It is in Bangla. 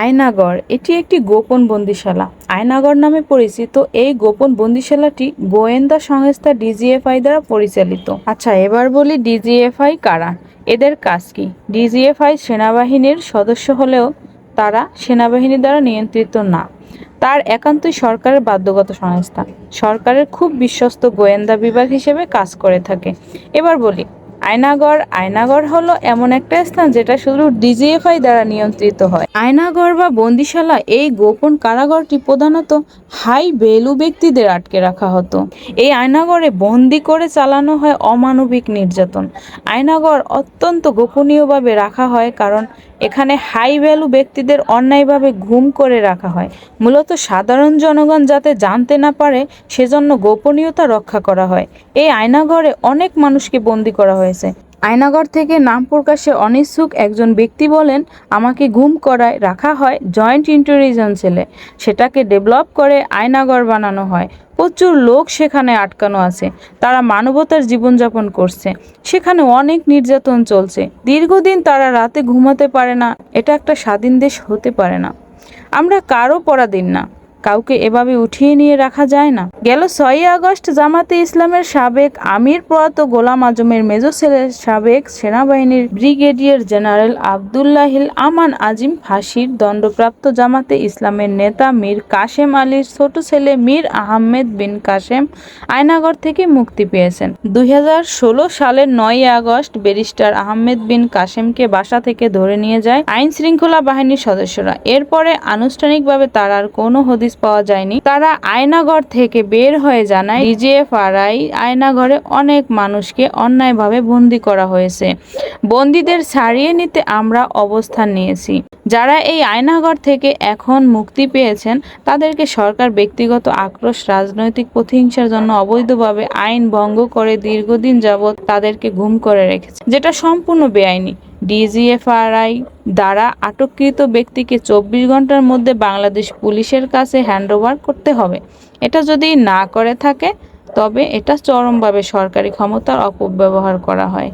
আয়নাগর এটি একটি গোপন বন্দিশালা। আয়নাগর নামে পরিচিত এই গোপন বন্দিশালাটি গোয়েন্দা সংস্থা ডিজিএফআই দ্বারা পরিচালিত। আচ্ছা এবার বলি ডিজিএফআই কারা? এদের কাজ কি? ডিজিএফআই সেনাবাহিনীর সদস্য হলেও তারা সেনাবাহিনী দ্বারা নিয়ন্ত্রিত না। তার একান্তই সরকারের বাধ্যগত সংস্থা। সরকারের খুব বিশ্বস্ত গোয়েন্দা বিভাগ হিসেবে কাজ করে থাকে। এবার বলি আয়নাগর আয়নাগড় হলো এমন একটা স্থান যেটা শুধু ডিজিএফআই দ্বারা নিয়ন্ত্রিত হয়। আয়নাগড় বা বন্দিশালা এই গোপন কারাগারটি প্রধানত হাই ভ্যালু ব্যক্তিদের আটকে রাখা হতো। এই আয়নাগড়ে বন্দি করে চালানো হয় অমানবিক নির্যাতন। আয়নাগড় অত্যন্ত গোপনীয়ভাবে রাখা হয় কারণ এখানে হাই ভ্যালু ব্যক্তিদের অন্যায়ভাবে ঘুম করে রাখা হয়। মূলত সাধারণ জনগণ যাতে জানতে না পারে, সেজন্য গোপনীয়তা রক্ষা করা হয়। এই আয়নাঘরে অনেক মানুষকে বন্দি করা হয়েছে। আয়নাগর থেকে নাম প্রকাশে অনিচ্ছুক একজন ব্যক্তি বলেন, আমাকে গুম করায় রাখা হয় জয়েন্ট ইন্টেলিজেন্স সেলে। সেটাকে ডেভেলপ করে আয়নাগর বানানো হয়। প্রচুর লোক সেখানে আটকানো আছে। তারা মানবতার জীবনযাপন করছে। সেখানে অনেক নির্যাতন চলছে। দীর্ঘদিন তারা রাতে ঘুমাতে পারে না। এটা একটা স্বাধীন দেশ হতে পারে না। আমরা কারও পরাধীন না। কাউকে এভাবে উঠিয়ে নিয়ে রাখা যায় না। গেল ছয়ই আগস্ট জামাতে ইসলামের সাবেক আমির প্রয়াত গোলাম আজমের মেজো ছেলের সাবেক সেনাবাহিনীর ব্রিগেডিয়ার জেনারেল আবদুল্লাহিল আমান আজিম ফাঁসির দণ্ডপ্রাপ্ত জামাতে ইসলামের নেতা মীর কাশেম আলীর ছোট ছেলে মীর আহমেদ বিন কাশেম আয়নাগর থেকে মুক্তি পেয়েছেন। দুই হাজার ষোলো সালের নয়ই আগস্ট ব্যারিস্টার আহমেদ বিন কাশেমকে বাসা থেকে ধরে নিয়ে যায় আইন শৃঙ্খলা বাহিনীর সদস্যরা। এরপরে আনুষ্ঠানিকভাবে তার আর কোনো হদিস পাওয়া যায়নি। তারা আয়নাঘর থেকে বের হয়ে জানায়, ডিজিএফআরআই আয়নাঘরে অনেক মানুষকে অন্যায়ভাবে বন্দি করা হয়েছে। বন্দীদের ছাড়িয়ে নিতে আমরা অবস্থান নিয়েছি। যারা এই আয়নাঘর থেকে এখন মুক্তি পেয়েছেন, তাদেরকে সরকার ব্যক্তিগত আক্রোশ, রাজনৈতিক প্রতিহিংসার জন্য অবৈধভাবে আইন ভঙ্গ করে দীর্ঘদিন যাবৎ তাদেরকে গুম করে রেখেছে, যেটা সম্পূর্ণ বেআইনি। ডিজিএফআরআই দ্বারা আটককৃত ব্যক্তিকে চব্বিশ ঘণ্টার মধ্যে বাংলাদেশ পুলিশের কাছে হ্যান্ডওভার করতে হবে। এটা যদি না করে থাকে, তবে এটা চরমভাবে সরকারি ক্ষমতার অপব্যবহার করা হয়।